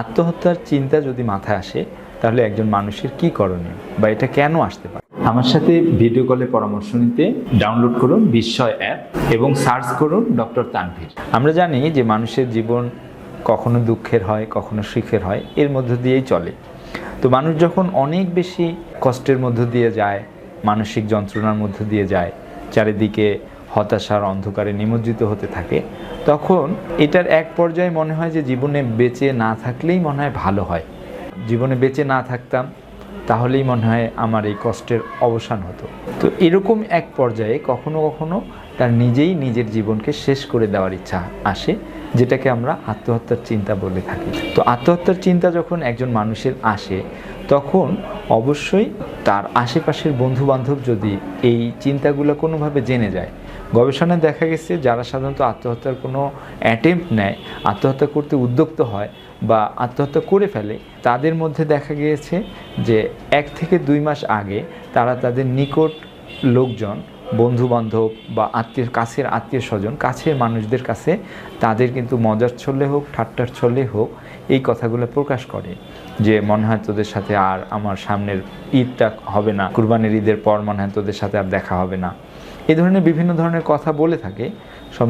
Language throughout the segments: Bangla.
আত্মহত্যার চিন্তা যদি মাথায় আসে, তাহলে একজন মানুষের কি করণীয়? বা এটা কেন আসতে পারে? আমার সাথে ভিডিও কলে পরামর্শ নিতে ডাউনলোড করুন বিস্ময় অ্যাপ এবং সার্চ করুন ডক্টর তানভীর আমরা জানি যে মানুষের জীবন কখনো দুঃখের হয়, কখনো সুখের হয়, এর মধ্য দিয়েই চলে। তো মানুষ যখন অনেক বেশি কষ্টের মধ্য দিয়ে যায়, মানসিক যন্ত্রণার মধ্য দিয়ে যায়, চারিদিকে হতাশার অন্ধকারে নিমজ্জিত হতে থাকে, তখন এটার এক পর্যায়ে মনে হয় যে জীবনে বেঁচে না থাকলেই মনে হয় ভালো হয়। জীবনে বেঁচে না থাকতাম, তাহলেই মনে হয় আমার এই কষ্টের অবসান হতো। তো এরকম এক পর্যায়ে কখনো কখনো তার নিজেই নিজের জীবনকে শেষ করে দেওয়ার ইচ্ছা আসে, যেটাকে আমরা আত্মহত্যার চিন্তা বলে থাকি। তো আত্মহত্যার চিন্তা যখন একজন মানুষের আসে, তখন অবশ্যই তার আশেপাশের বন্ধু বান্ধব যদি এই চিন্তাগুলো কোনোভাবে জেনে যায় গবেষণায় দেখা গেছে যারা সাধারণত আত্মহত্যার কোনো অ্যাটেম্প নেয়, আত্মহত্যা করতে উদ্যক্ত হয় বা আত্মহত্যা করে ফেলে, তাদের মধ্যে দেখা গিয়েছে যে এক থেকে দুই মাস আগে তারা তাদের নিকট লোকজন বন্ধু বান্ধব বা আত্মীয়, কাছের আত্মীয় স্বজন কাছের মানুষদের কাছে তাদের কিন্তু মজার ছলে হোক, ঠাট্টার ছলে হোক, এই কথাগুলো প্রকাশ করে যে মনে হয় তোদের সাথে আর আমার সামনের ঈদটা হবে না, কুরবানির ঈদের পর মনে হয় তোদের সাথে আর দেখা হবে না। এই ধরনের বিভিন্ন ধরনের কথা বলে থাকে। সব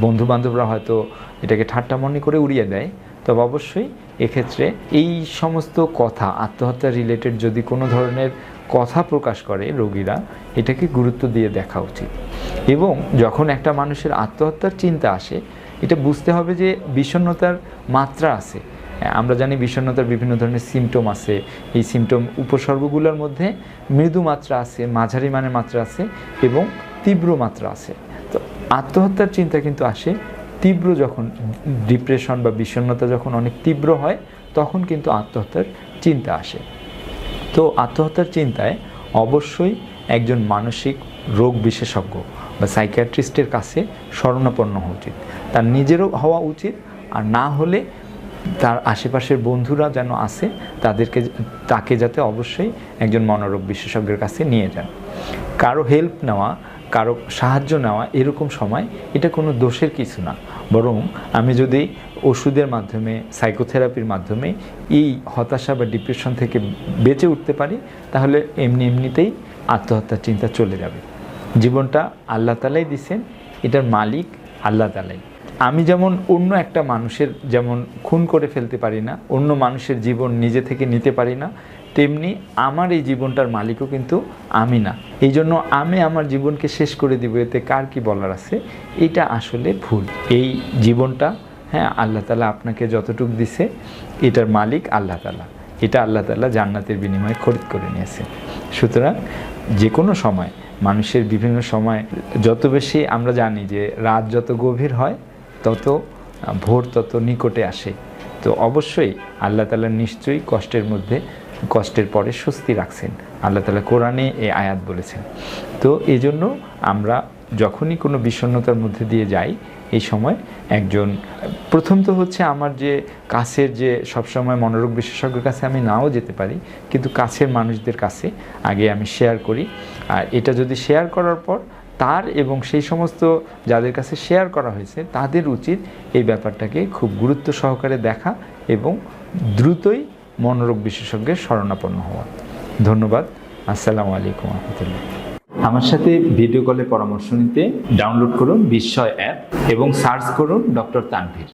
বন্ধু বান্ধবরা হয়তো এটাকে ঠাট্টা মনে করে উড়িয়ে দেয়। তবে অবশ্যই এক্ষেত্রে এই সমস্ত কথা, আত্মহত্যা রিলেটেড যদি কোনো ধরনের কথা প্রকাশ করে রোগীরা, এটাকে গুরুত্ব দিয়ে দেখা উচিত। এবং যখন একটা মানুষের আত্মহত্যার চিন্তা আসে, এটা বুঝতে হবে যে বিষণ্ণতার মাত্রা আছে। আমরা জানি বিষণ্ণতার বিভিন্ন ধরনের সিমটম আছে। এই সিমটম উপসর্গগুলোর মধ্যে মৃদু মাত্রা আছে, মাঝারি মানের মাত্রা আছে এবং তীব্র মাত্রা আছে। তো আত্মহত্যার চিন্তা কিন্তু আসে। তীব্র যখন ডিপ্রেশন বা বিষণ্ণতা যখন অনেক তীব্র হয়, তখন কিন্তু আত্মহত্যার চিন্তা আসে। তো আত্মহত্যার চিন্তায় অবশ্যই একজন মানসিক রোগ বিশেষজ্ঞ বা সাইকিয়াট্রিস্টের কাছে শরণাপন্ন হওয়া উচিত। তার নিজেরও হওয়া উচিত, আর না হলে তার আশেপাশের বন্ধুরা যেন আসে তাদেরকে তাকে যাতে অবশ্যই একজন মনোরোগ বিশেষজ্ঞের কাছে নিয়ে যান। কারও হেল্প নেওয়া কারও সাহায্য নেওয়া এরকম সময় এটা কোনো দোষের কিছু না। বরং আমি যদি ওষুধের মাধ্যমে সাইকোথেরাপির মাধ্যমে এই হতাশা বা ডিপ্রেশন থেকে বেঁচে উঠতে পারি, তাহলে এমনি এমনিতেই আত্মহত্যার চিন্তা চলে যাবে। জীবনটা আল্লাহ তালাই দিছেন, এটার মালিক আল্লাহ তালাই। আমি যেমন অন্য একটা মানুষের যেমন খুন করে ফেলতে পারি না, অন্য মানুষের জীবন নিজে থেকে নিতে পারি না তেমনি আমার এই জীবনটার মালিকও কিন্তু আমি না। এই জন্য আমি আমার জীবনকে শেষ করে দিব। এতে কার কি বলার আছে? এটা আসলে ভুল। এই জীবনটা হ্যাঁ আল্লাহ তালা আপনাকে যতটুকু দিছে, এটার মালিক আল্লাহ তালা এটা আল্লাহ তালা জান্নাতের বিনিময়ে খরিদ করে নিয়েছে। সুতরাং যে কোনো সময়, মানুষের বিভিন্ন সময়, যত বেশি আমরা জানি যে রাত যত গভীর হয়, তত ভোর তত নিকটে আসে। তো অবশ্যই আল্লাহ তালা নিশ্চয়ই কষ্টের মধ্যে কষ্টের পরে স্বস্তি রাখছেন। আল্লাহ তালা কোরআনে এই আয়াত বলেছেন। তো এজন্য আমরা যখনই কোনো বিষণ্ণতার মধ্যে দিয়ে যাই, এই সময় একজন, প্রথম তো হচ্ছে আমার যে কাছের যে সবসময় মনোরোগ বিশেষজ্ঞের কাছে আমি নাও যেতে পারি, কিন্তু কাছের মানুষদের কাছে আগে আমি শেয়ার করি। আর এটা যদি শেয়ার করার পর তার এবং সেই সমস্ত যাদের কাছে শেয়ার করা হয়েছে, তাদের উচিত এই ব্যাপারটাকে খুব গুরুত্ব সহকারে দেখা এবং দ্রুতই মনোরোগ বিশেষজ্ঞের শরণাপন্ন হওয়া। ধন্যবাদ। আসসালামু আলাইকুম রহমতুল্লাহ। আমার সাথে ভিডিও কলে পরামর্শ নিতে ডাউনলোড করুন বিস্ময় অ্যাপ এবং সার্চ করুন ডক্টর তানভীর